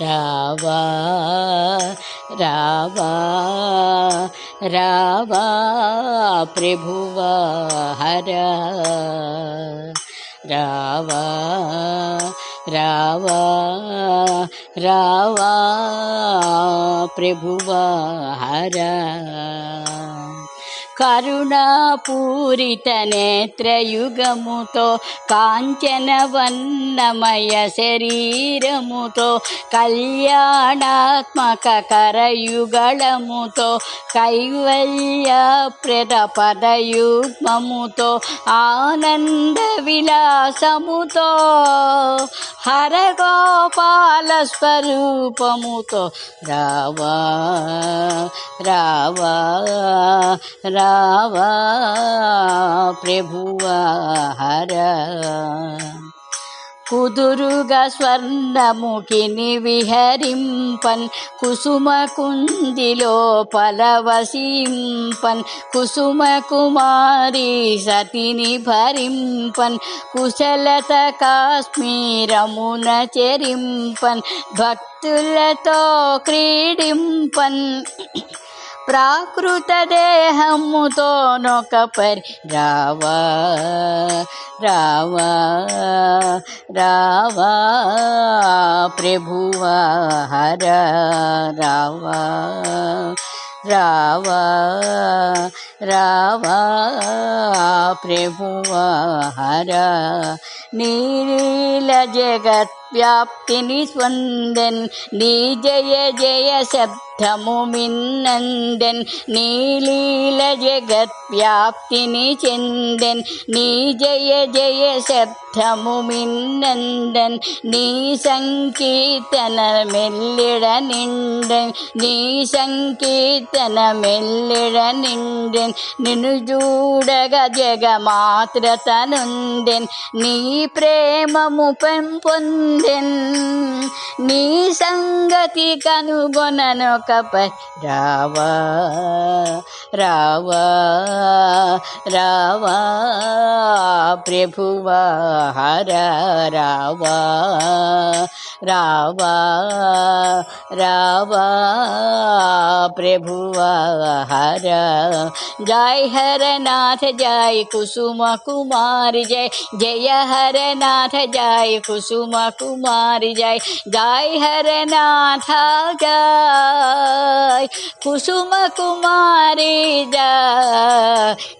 రావా రావా రావా ప్రభువా హర. రావా రావా రావా ప్రభువా హర. కరుణాపూరిత నేత్రయుగముతో కాంచనవన్నమయ శరీరముతో కళ్యాణాత్మక కరయుగళముతో కైవల్యప్రద పదయుగ్మముతో ఆనంద విలాసముతో హరగోపాల స్వరూపముతో రావా రావా రా రావా ప్రభువా హర. కుదురుగా స్వర్ణముఖిని విహరింపన్ కుసుమ కుందిలో పలవసింపన్ కుసుమ కుమారి సతిని భరింపన్ కుశలత కాశ్మీరమున చెరింపన్ భక్తులతో క్రీడింపన్. ప్రాకృతదేహముతోనొకపరి రావా రావా రావా ప్రభువా హర రావా రావా రావా ప్రభువా హర నీల జగత్ व्याप्तिनि स्वन्दन् नी जय जय शब्द നിത്യമുമിന്നന്ദൻ നീലീല ജഗത്വ്യാപ്തിനി ചെന്തൻ നീ ജയ ജയ ശബ്ദമുമിന്നന്ദൻ നീ സങ്കീർത്തനമെല്ലിട നിണ്ടൻ നീ സങ്കീർത്തനമെല്ലിട നിണ്ടൻ നിന്നു ചൂടക ജഗമാത്ര തനുന്തൻ നീ പ്രേമമു പെൻ പൊന്തൻ నీ సంగతి కనుగొనను कप रावा रावा रावा। प्रभुवा हर रावा रावा रावा। प्रभुवा हर जय हर नाथ जय कुसुम कुमार, जय जय हर नाथ जय कुसुम कुमार, जय। जय हर नाथ जय। જાય કુસુમ કુમારી જાય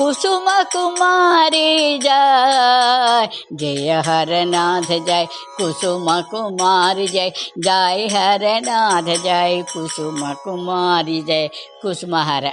कुसुम कुमारी जय। जय हर नाथ जय कुसुम कुमारी जय। जय हर नाथ जय कुसुम कुमारी जय। कुसुम हर